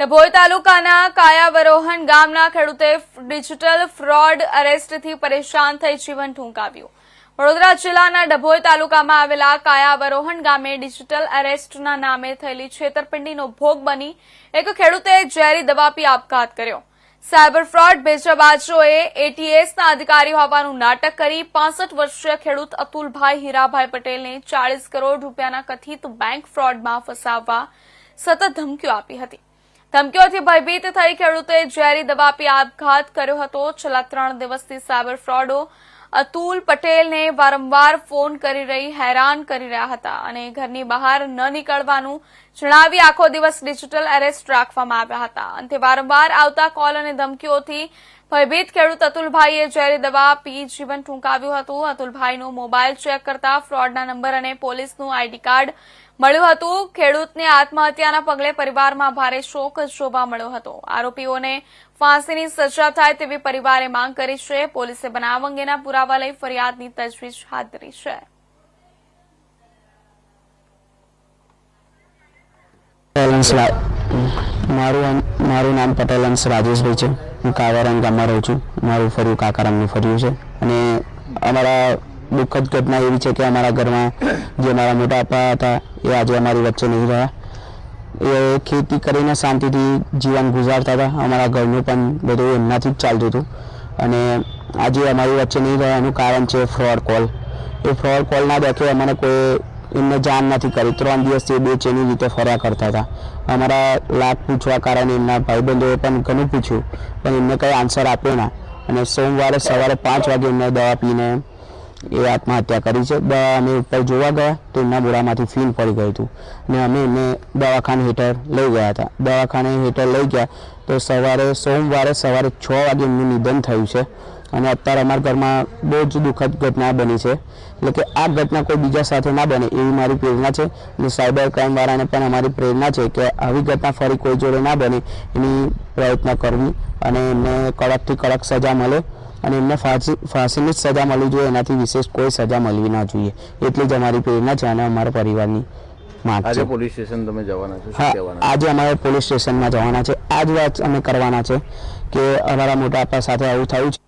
ડભોઈ તાલુકાના કાયાવરોહણ ગામના ખેડૂતે ડિજિટલ ફ્રોડ અરેસ્ટથી પરેશાન થઈ જીવન ટૂંકાવ્યું. વડોદરા જિલ્લાના ડભોઈ તાલુકામાં આવેલા કાયાવરોહણ ગામે ડિજિટલ અરેસ્ટના નામે થયેલી છેતરપિંડીનો ભોગ બની એક ખેડૂતે ઝેરી દવા પી આપઘાત કર્યો. સાયબર ફ્રોડ ભેજાબાજોએ એટીએસના અધિકારી હોવાનું નાટક કરી પાંસઠ વર્ષીય ખેડૂત અતુલભાઈ હીરાભાઈ પટેલને ચાળીસ કરોડ રૂપિયાના કથિત બેંક ફ્રોડમાં ફસાવવા સતત ધમકીઓ આપી હતી. ધમકીઓથી ભયભીત થઈ ખેડૂતે ઝેરી દવા પી આપઘાત કર્યો હતો. છેલ્લા ત્રણ દિવસથી સાયબર ફ્રોડો અતુલ પટેલને વારંવાર ફોન કરી રહી, હેરાન કરી રહ્યા હતા અને ઘરની બહાર ન નીકળવાનું જણાવી આખો દિવસ ડિજિટલ એરેસ્ટ રાખવામાં આવ્યા હતા. અંતે વારંવાર આવતા કોલ અને ધમકીઓથી ભયભીત ખેડૂત અતુલભાઈએ ઝેરી દવા પી જીવન ટૂંકાવ્યું હતું. અતુલભાઈનો મોબાઈલ ચેક કરતા ફ્રોડના નંબર અને પોલીસનું આઈડી કાર્ડ મળ્યું હતું. ખેડૂતને આત્મહત્યાના પગલે પરિવારમાં ભારે શોક જોવા મળ્યો હતો. આરોપીઓને ફાંસીની સજા થાય તેવી પરિવારે માંગ કરી છે. પોલીસે બનાવ અંગેના પુરાવા લઈ ફરિયાદની તજવીજ હાથ ધરી છે. મારું મારું નામ પટેલન્સ રાજેશભાઈ છે. હું કાવરાન ગામમાં રહું છું. મારું ફર્યું કાકારામનું ફર્યું છે. અને અમારા દુઃખદ ઘટના એવી છે કે અમારા ઘરમાં જે મારા મોટા પપ્પા હતા એ આજે અમારી વચ્ચે નહીં રહ્યા. એ ખેતી કરીને શાંતિથી જીવન ગુજારતા હતા. અમારા ઘરનું પણ બધું એમનાથી જ ચાલતું હતું. અને આજે અમારી વચ્ચે નહીં રહેવાનું કારણ છે ફ્રોડ કોલ એ ફ્રોડ કોલના દેખે અમને કોઈ, એમને જાણ નથી કરી. ત્રણ દિવસથી બેચેની રીતે ફર્યા કરતા હતા. અમારા લાભ પૂછવા કારણે એમના ભાઈબંધોએ પણ ઘણું પૂછ્યું, પણ એમને કંઈ આન્સર આપ્યો ના. અને સોમવારે સવારે પાંચ વાગે એમને દવા પીને એ આત્મહત્યા કરી છે. દવા અમે ઉપર જોવા ગયા તો એમના મોઢામાંથી ફીલ પડી ગયું હતું. ને અમે એમને દવાખાને હેઠળ લઈ ગયા હતા. દવાખાને હેઠળ લઈ ગયા તો સવારે, સોમવારે સવારે છ વાગે એમનું નિધન થયું છે. અને અત્યારે અમારા ઘરમાં બહુ જ દુઃખદ ઘટના બની છે. એટલે કે આ ઘટના કોઈ બીજા સાથે ના બને એવી મારી પ્રેરણા છે. અને સાયબર ક્રાઇમવાળાને પણ અમારી પ્રેરણા છે કે આવી ઘટના ફરી કોઈ જોડે ના બને એની પ્રયત્ન કરવી અને એમને કડકથી કડક સજા મળે અને એમને ફાંસી ફાંસીની જ સજા મળવી જોઈએ. એનાથી વિશેષ કોઈ સજા મળવી ના જોઈએ. એટલી જ અમારી પ્રેરણા છે અને અમારા પરિવારની માંગ આજે પોલીસ સ્ટેશન તમે જવાના છો હા આજે અમારે પોલીસ સ્ટેશનમાં જવાના છે. આ જ વાત અમે કરવાના છે કે અમારા મોટા આપા સાથે આવું થયું છે.